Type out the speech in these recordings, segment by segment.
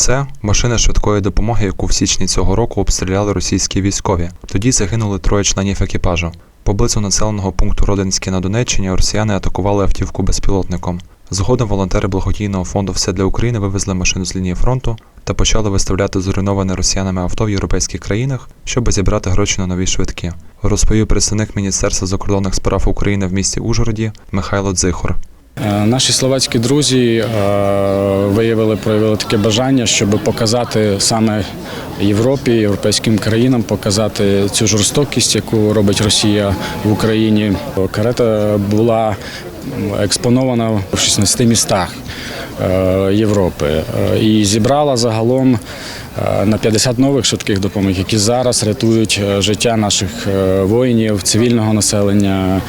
Це машина швидкої допомоги, яку в січні цього року обстріляли російські військові. Тоді загинули троє членів екіпажу. Поблизу населеного пункту Родинське на Донеччині росіяни атакували автівку безпілотником. Згодом волонтери благодійного фонду Все для України вивезли машину з лінії фронту та почали виставляти зруйноване росіянами авто в європейських країнах, щоб зібрати гроші на нові швидкі. Розповів представник Міністерства закордонних справ України в місті Ужгороді Михайло Дзихор. Е, Наші словацькі друзі е, виявили, проявили таке бажання, щоб показати саме Європі, європейським країнам, показати цю жорстокість, яку робить Росія в Україні. Карета була експонована в 16 містах е, Європи і зібрала загалом на 50 нових швидких допомог, які зараз рятують життя наших воїнів, цивільного населення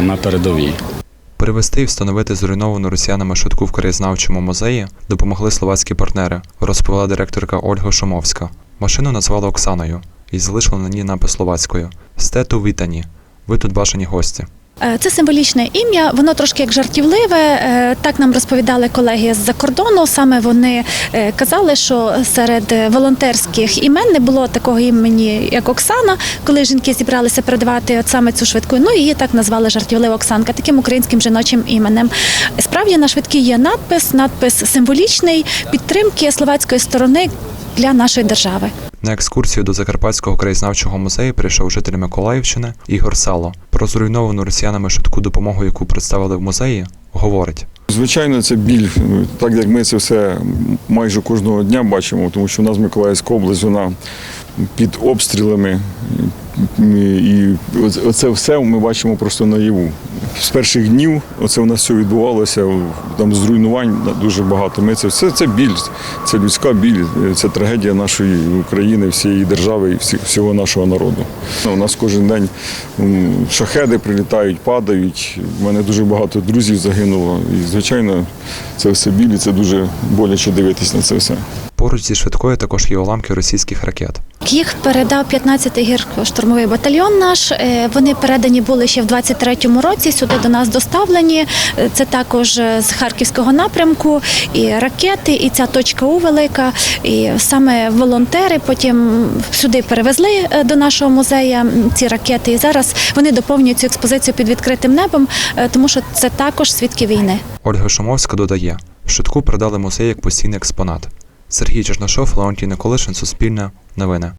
на передовій. Перевести і встановити зруйновану росіянами швидку в краєзнавчому музеї допомогли словацькі партнери, розповіла директорка Ольга Шумовська. Машину назвали Оксаною і залишили на ній напис словацькою Стету вітані. Ви тут бажані гості. Е, Це символічне ім'я, воно трошки як жартівливе. Е, Так нам розповідали колеги з-за кордону. Саме вони е, казали, що серед волонтерських імен не було такого імені, як Оксана, коли жінки зібралися передавати от саме цю швидку. Ну її так назвали жартівлива Оксанка, таким українським жіночим іменем. Справді на швидкій є надпис, надпис символічний підтримки словацької сторони для нашої держави. На екскурсію до Закарпатського краєзнавчого музею прийшов житель Миколаївщини Ігор Сало. Про зруйновану росіянами швидку допомогу, яку представили в музеї, говорить. Звичайно, це біль, так як ми це все майже кожного дня бачимо, тому що у нас Миколаївська область вона під обстрілами. І оце все ми бачимо просто наяву. З перших днів оце у нас все відбувалося, там зруйнувань дуже багато. Ми це все це біль, це людська біль, це трагедія нашої України, всієї держави і всі- всього нашого народу. У нас кожен день шахеди прилітають, падають. У мене дуже багато друзів загинуло. І, звичайно, це все біль, і це дуже боляче дивитись на це все. Поруч зі швидкою також є уламки російських ракет. Їх передав 15-й гірсько-штурмовий батальйон наш. Е, Вони передані були ще в 23-му році. Сюди до нас доставлені. Це також е, з харківського напрямку, і ракети, і ця точка У велика. І саме волонтери потім сюди перевезли е, до нашого музею ці ракети. І зараз вони доповнюють цю експозицію під відкритим небом, е, тому що це також свідки війни. Ольга Шумовська додає, швидку передали музей як постійний експонат. Сергій Черношов, Леонтій Николишин, Суспільне, Новини.